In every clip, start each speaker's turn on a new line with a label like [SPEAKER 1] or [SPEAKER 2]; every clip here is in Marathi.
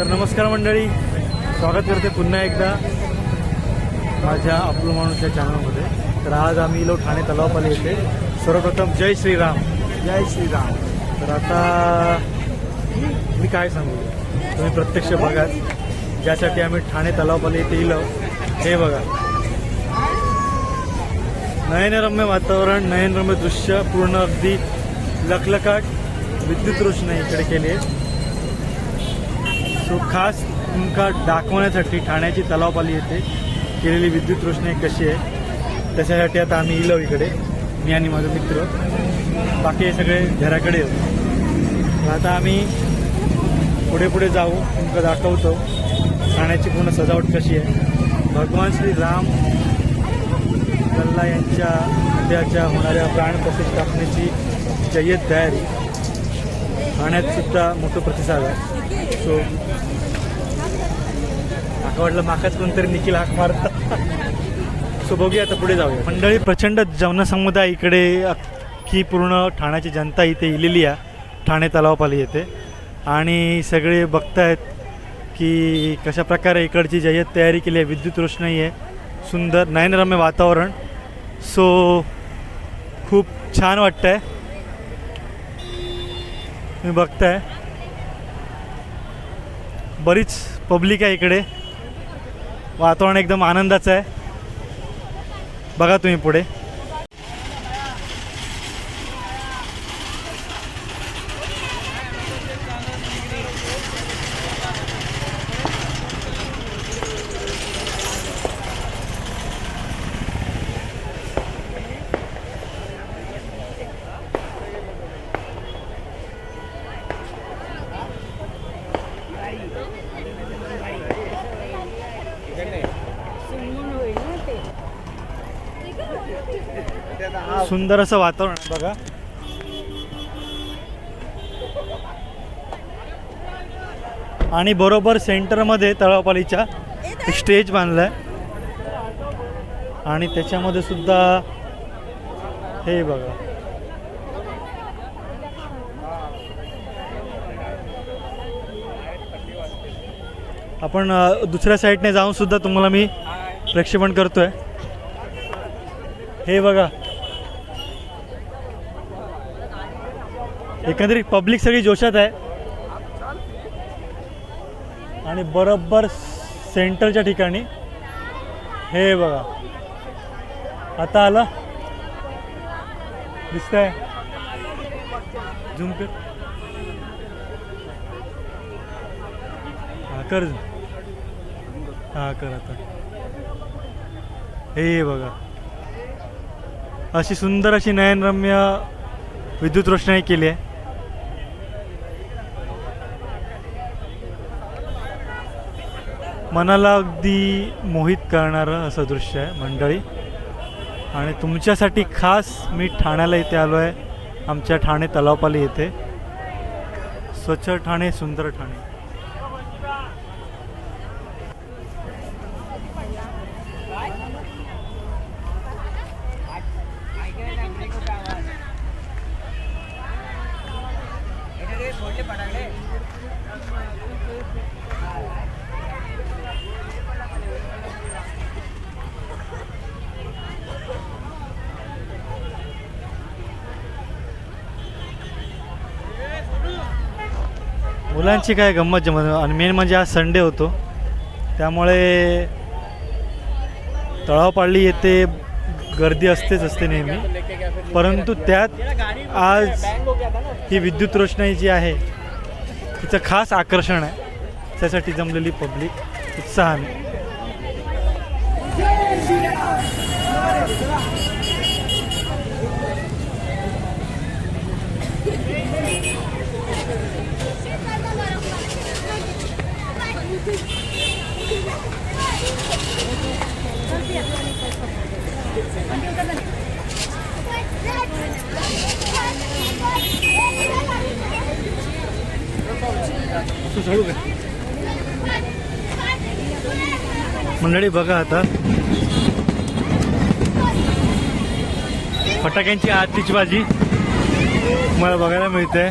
[SPEAKER 1] तर नमस्कार मंडळी. स्वागत करते पुन्हा एकदा माझ्या अब्दुल माणूस या चॅनलमध्ये तर आज आम्ही इलो ठाणे तलावपाली येथे सर्वप्रथम जय श्रीराम.
[SPEAKER 2] जय श्रीराम.
[SPEAKER 1] तर आता मी काय सांगू? तुम्ही प्रत्यक्ष बघा. ज्यासाठी आम्ही ठाणे तलावपाली येथे इलो हे बघा. नयनरम्य वातावरण नयनरम्य दृश्य पूर्ण अगदी लखलखाट विद्युत रोषणाई इकडे केली आहे. सो खास तुमका दाखवण्यासाठी ठाण्याची तलावपाली येथे केलेली विद्युत रोषणाई कशी आहे त्याच्यासाठी आता आम्ही इलो इकडे मी आणि माझे मित्र. बाकी हे सगळे घराकडे आता आम्ही पुढे पुढे जाऊ तुमका दाखवतो. ठाण्याची पूर्ण सजावट कशी आहे. भगवान श्री राम गल्ला यांच्या उद्याच्या होणाऱ्या प्राण प्रतिष्ठापनेची जय्यत तयारी. ठाण्यात सुद्धा मोठं प्रतिसाद आहे. सो माका वाटलं माकाच कोणतरी निखिल हाक मारता. सो बघूया आता पुढे जाऊया. मंडळी प्रचंड जनसमुदाय इकडे अख्खी पूर्ण ठाण्याची जनता इथे इलेली आहे. ठाणे तलावपाली येते. आणि सगळे बघतायत की कशा प्रकारे इकडची जय्यत तयारी केली आहे. विद्युत रोषणाई आहे. सुंदर नयनरम्य वातावरण. सो खूप छान वाटतं आहे तुम्ही बघताय. बरीच पब्लिक आहे इकडे. वातावरण एकदम आनंदाचं आहे. बघा तुम्ही पुढे. सुंदर असं वातावरण आहे बघा. आणि बरोबर सेंटरमध्ये तळापालीच्या एक स्टेज बांधलाय. आणि त्याच्यामध्ये सुद्धा हे बघा. आपण दुसऱ्या साईडने जाऊन सुद्धा तुम्हाला मी प्रक्षेपण करतोय. हे बघा. एकंदरीत पब्लिक सगळी जोशात आहे. आणि बरोबर सेंटरच्या ठिकाणी हे बघा. आता आला. दिसत झूम कर. हा कर हा कर आता. हे बघा. अशी सुंदर अशी नयनरम्य विद्युत रोषणाई केली आहे. मनाला अगदी मोहित करणारं असं दृश्य आहे मंडळी. आणि तुमच्यासाठी खास मी ठाण्याला इथे आलो आहे. आमच्या ठाणे तलावपाली येथे. स्वच्छ ठाणे सुंदर ठाणे. मुलांची काय गंमत जमत आणि मेन म्हणजे आज संडे होतो. त्यामुळे तळाव पाडली येते गर्दी असतेच असते नेहमी. परंतु त्यात आज ही विद्युत रोषणाई जी आहे तिचं खास आकर्षण आहे. त्यासाठी जमलेली पब्लिक उत्साहाने. मंडळी बघा आता. फटाक्यांची आतीची भाजी मला बघायला मिळते.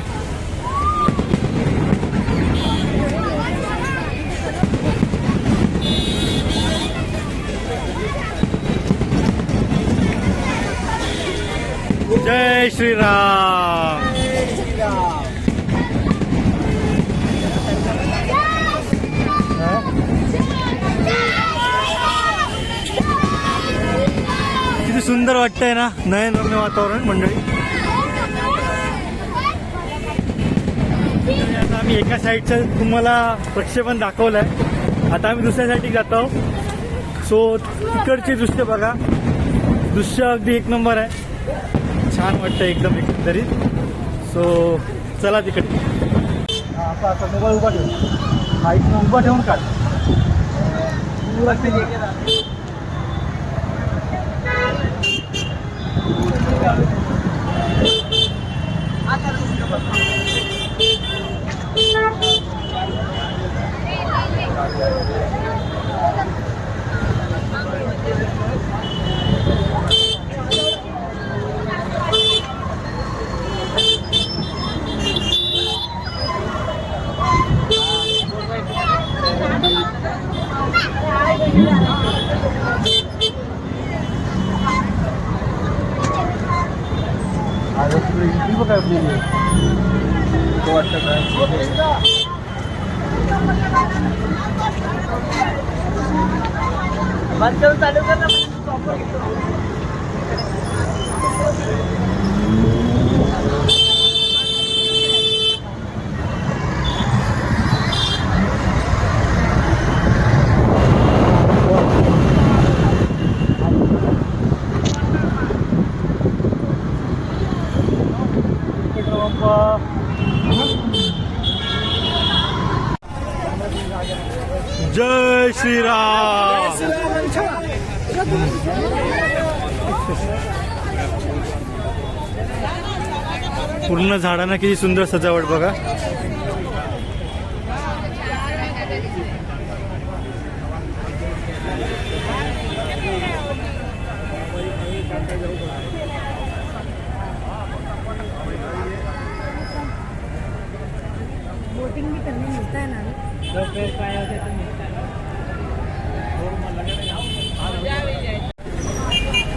[SPEAKER 1] जय श्रीराम. सुंदर वाटतंय ना? नयन रम्य वातावरण मंडळी. आता आम्ही एका साईडचं तुम्हाला प्रक्षेपण दाखवलंय. आता आम्ही दुसऱ्या साईडला जातो सो तिकडचे दृश्य बघा. दृश्य अगदी एक नंबर आहे. छान वाटतं एकदम एकंदरीत. सो चला तिकडे. आता आता मोबाईल उभा ठेवून. हा उभा ठेवून काढ पुरा ते- आता तुला इथे बघ आपली तो वाटतं काय
[SPEAKER 2] चालू कर ना
[SPEAKER 1] जय श्रीराम पूर्ण झाडांना किती सुंदर सजावट बघा.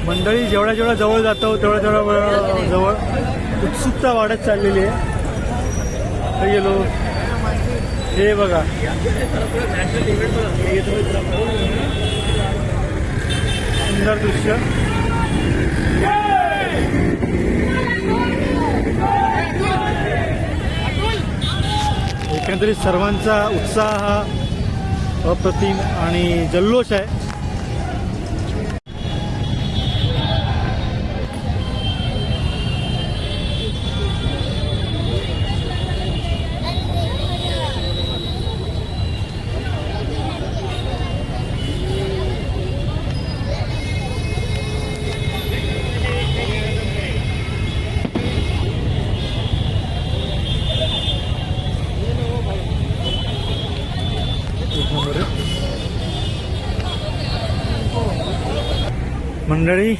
[SPEAKER 1] मंडळी जेवढ्या जेवढ्या जवळ जातो तेवढ्या तेवढ्या जवळ. उत्सुकता वाढत चाललेली आहे. गेलो. हे बघा. सुंदर दृश्य. एकंदरीत सर्वांचा उत्साह हा अप्रतिम आणि जल्लोष आहे. मंडळी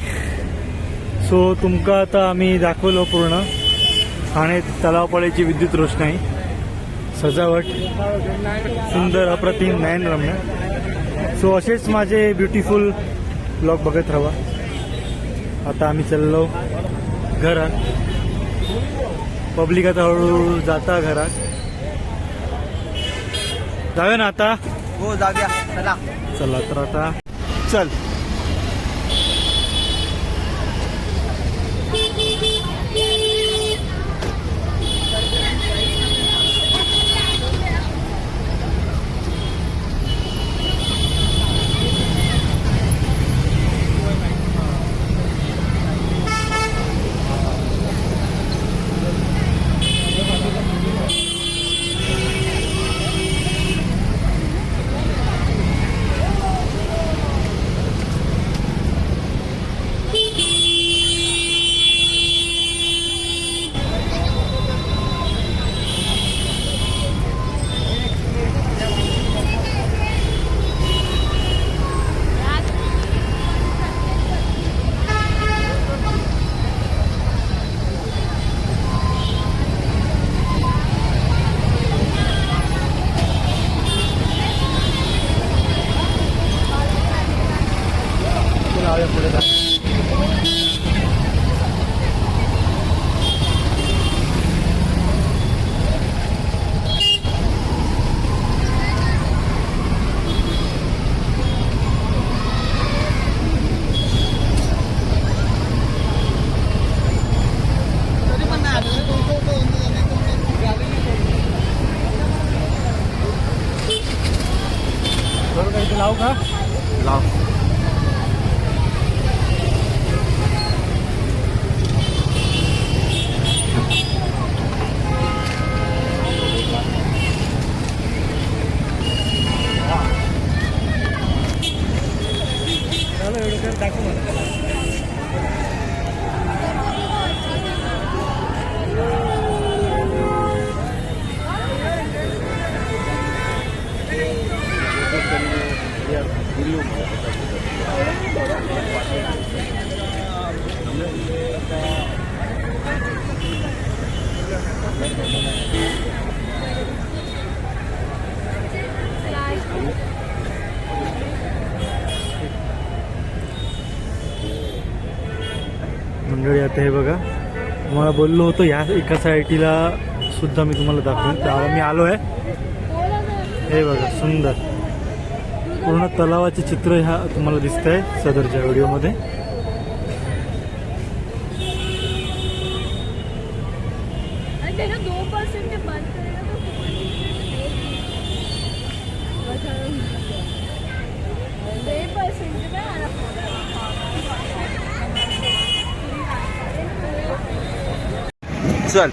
[SPEAKER 1] सो तुमका आता आम्ही दाखवलो पूर्ण. ठाणे तलावपाळीची विद्युत रोषणाई. सजावट. सुंदर अप्रतिम नयनरम्य. सो असेच माझे ब्युटिफुल ब्लॉग बघत राहा. आता आम्ही चाललो घरात. पब्लिक आता हळूहळू जाता घरात. जाऊया ना आता?
[SPEAKER 2] हो जाऊया. चला.
[SPEAKER 1] चला तर आता. चल. मंडळी आता हे बघा. तुम्हाला बोललो होतो ह्या एका सायटीला सुद्धा मी तुम्हाला दाखवेन. त्यावर मी आलो आहे. हे बघा सुंदर. पूर्ण तलावाचे चित्र ह्या तुम्हाला दिसत आहे सदरच्या व्हिडिओमध्ये.
[SPEAKER 3] त्याला दो पर्सेंट ते बंद करेगा तो दो पर्सेंट
[SPEAKER 2] चल.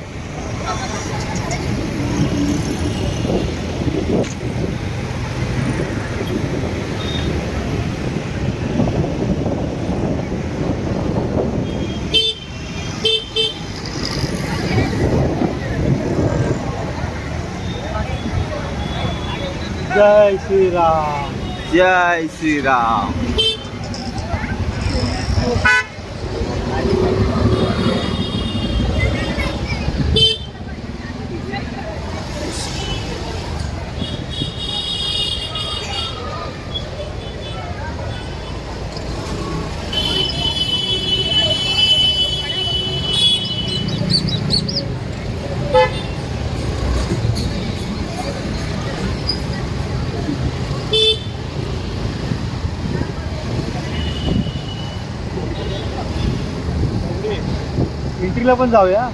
[SPEAKER 1] जय श्रीराम
[SPEAKER 2] जय श्रीराम
[SPEAKER 1] एंट्रीला पण जाऊया.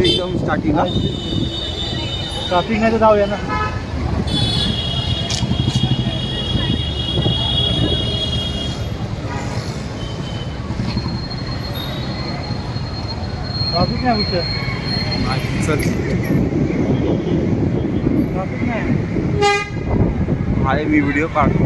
[SPEAKER 2] एकदम स्टार्टिंग
[SPEAKER 1] ट्रॅफिक नाही तर जाऊया ना. ट्रॅफिक नाही विषय ट्रॅफिक नाही.
[SPEAKER 2] मी व्हिडिओ काढतो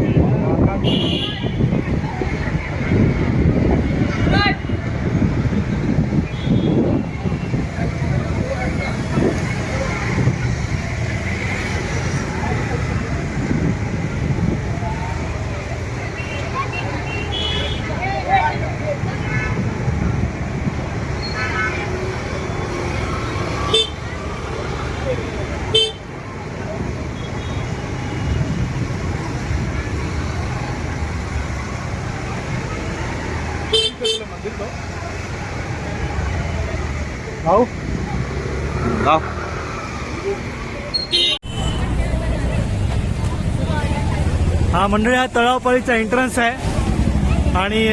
[SPEAKER 1] मंडळी हा तळावपाळीचा एंट्रन्स आहे. आणि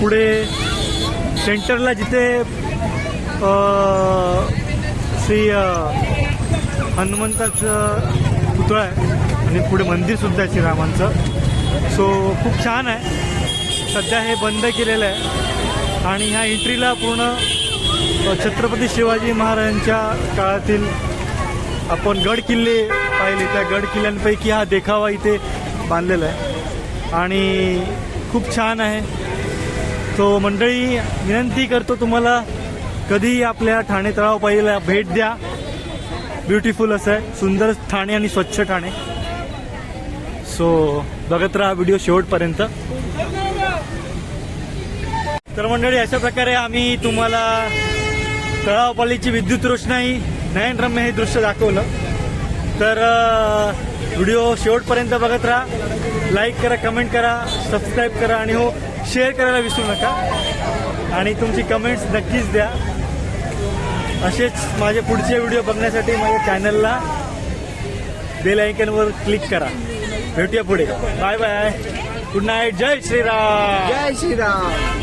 [SPEAKER 1] पुढे सेंटरला जिथे श्री हनुमंताचं पुतळा आहे. आणि पुढे मंदिरसुद्धा आहे श्रीरामांचं. सो खूप छान आहे. सध्या हे बंद केलेलं आहे. आणि ह्या एंट्रीला पूर्ण छत्रपती शिवाजी महाराजांच्या काळातील आपण गड किल्ले पाहिले. त्या गड किल्ल्यांपैकी हा देखावा इथे बांधलेलं आहे. आणि खूप छान आहे. तो मंडळी विनंती करतो तुम्हाला कधीही आपल्या ठाणे तळावपाईला भेट द्या. ब्युटिफुल असं आहे. सुंदर ठाणे आणि स्वच्छ ठाणे. सो बघत राहा व्हिडिओ शेवटपर्यंत. तर मंडळी अशा प्रकारे आम्ही तुम्हाला तळावपालीची विद्युत रोषणाई नयनरम्य हे दृश्य दाखवलं. तर व्हिडिओ शेवटपर्यंत बघत राहा. लाईक करा कमेंट करा सबस्क्राईब करा आणि हो शेअर करायला विसरू नका. आणि तुमची कमेंट्स नक्कीच द्या. असेच माझे पुढचे व्हिडिओ बघण्यासाठी माझ्या चॅनलला बेल आयकनवर क्लिक करा. भेटूया पुढे. बाय बाय गुड नाईट जय श्रीराम.
[SPEAKER 2] जय श्रीराम.